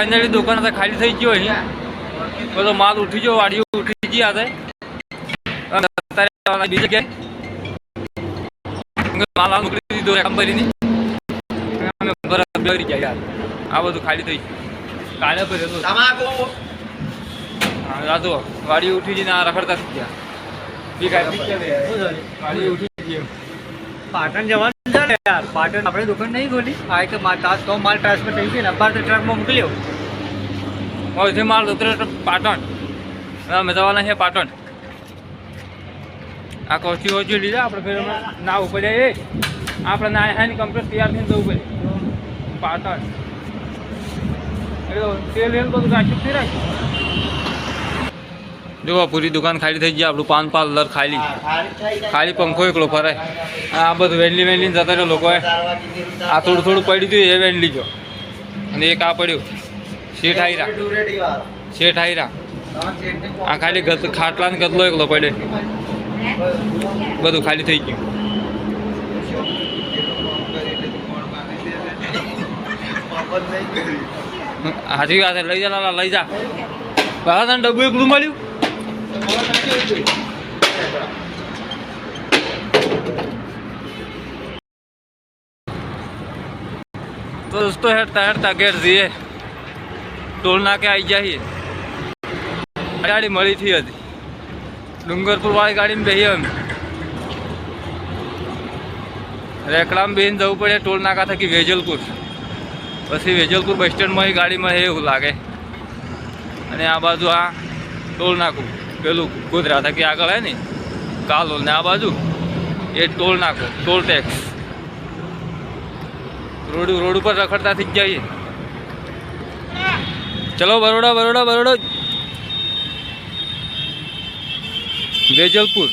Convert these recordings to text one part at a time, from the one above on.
Finally દુકાન હતા ખાલી થઈ ગયો અહીં. બધો માલ ઉઠી ગયો વાડીઓ ઉઠી ગયા અત્યારે બીજી જગ્યાએ. માલ મોકલી દીધો કંપનીની અમે બરાબર બેરી ગયા યાર. આ બધું ખાલી થઈ ગયું. કાલે ભર્યો હતું. હા વાડી ઉઠી જઈને આ રખડતા થઈ ગયા. પાટણ જવાનું? ને યાર, પાટણ આપણે દુકાન નહીં ખોલી. આ તો માલ તો માલ ટ્રાન્સફર થઈ ગઈ ને અપાર તો ટ્રકમાં મોકલ્યો. અહીંથી માલ ઉતરે પાટણ. અમે જવાના છે પાટણ. આ કોચી ઓછી લીધા આપણે ફેર ના ઉપર એ આપણે ના હાની કમ્પ્લેટ તૈયાર થઈને જવું પડે. પાટણ. એટલે તેલ એમ બધું રાખ્યું રાખ્યું જો પૂરી દુકાન ખાલી થઈ જાય આપણું પાન પાર્લર ખાલી. ખાલી પંખો એકલો ફરે. આ બધું વેનલી વેનલી જતા રહ્યો લોકોએ. આ થોડું થોડું પડ્યું હતું, એ વેનલી જો અને એક આ પડ્યું. શેઠ હાઈરા શેઠ હાઈરા આ ખાલી ગત ખાટલા ને ગતલો એકલો પડે. બધું ખાલી થઈ ગયું. હાજી વાત લઈ જા, લાલા, લઈ જા. બાબા તને ડબ્બુ એકલું મળ્યું? તો દોસ્તો હેડતા હેડતા ઘેર જઈએ. ટોલ નાકે આવી જઈએ. ગાડી મળી થઈ હતી ડુંગરપુર વાળી ગાડીમાં બેહીએ અમે. રેકડામાં બેહીને જવું પડે ટોલ નાકા થકી વેજલપુર. પછી વેજલપુર બસ સ્ટેન્ડમાં ગાડીમાં એવું લાગે. અને આ બાજુ આ ટોલ નાકું. પેલું ગોધરા થકી આગળ હે ને, કાલોલ ને આ બાજુ, એ ટોલ નાખો, ટોલ ટેક્સ. રોડ રોડ ઉપર રખડતા થઈ જઈએ ચલો Baroda Baroda Baroda. Vejalpur.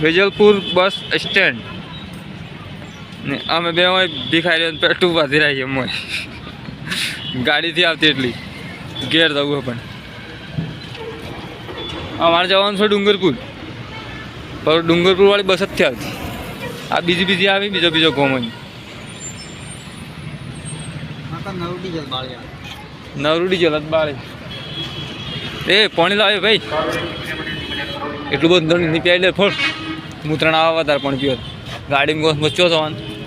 Vejalpur bus stand. ને અમે બે ભીખાઈ રહ્યો પેટ્રોલ બાંધી રહીએ મોય ગાડીથી આવતી એટલી. ઘેર જવું પણ. અમારે જવાનું છે ડુંગરપુર. પણ ડુંગરપુર વાળી બસ જ આવતી. આ બીજી બીજી આવી બીજો બીજો ગોમન નવરૂડી જલત બાળે એ પાણી લાવે ભાઈ. એટલું બધું નહીં પીવાય લે ફોડ. મૂત્રણ આવવા વધારે પણ પીવો ગાડીમાં મચ્યો થવાનું.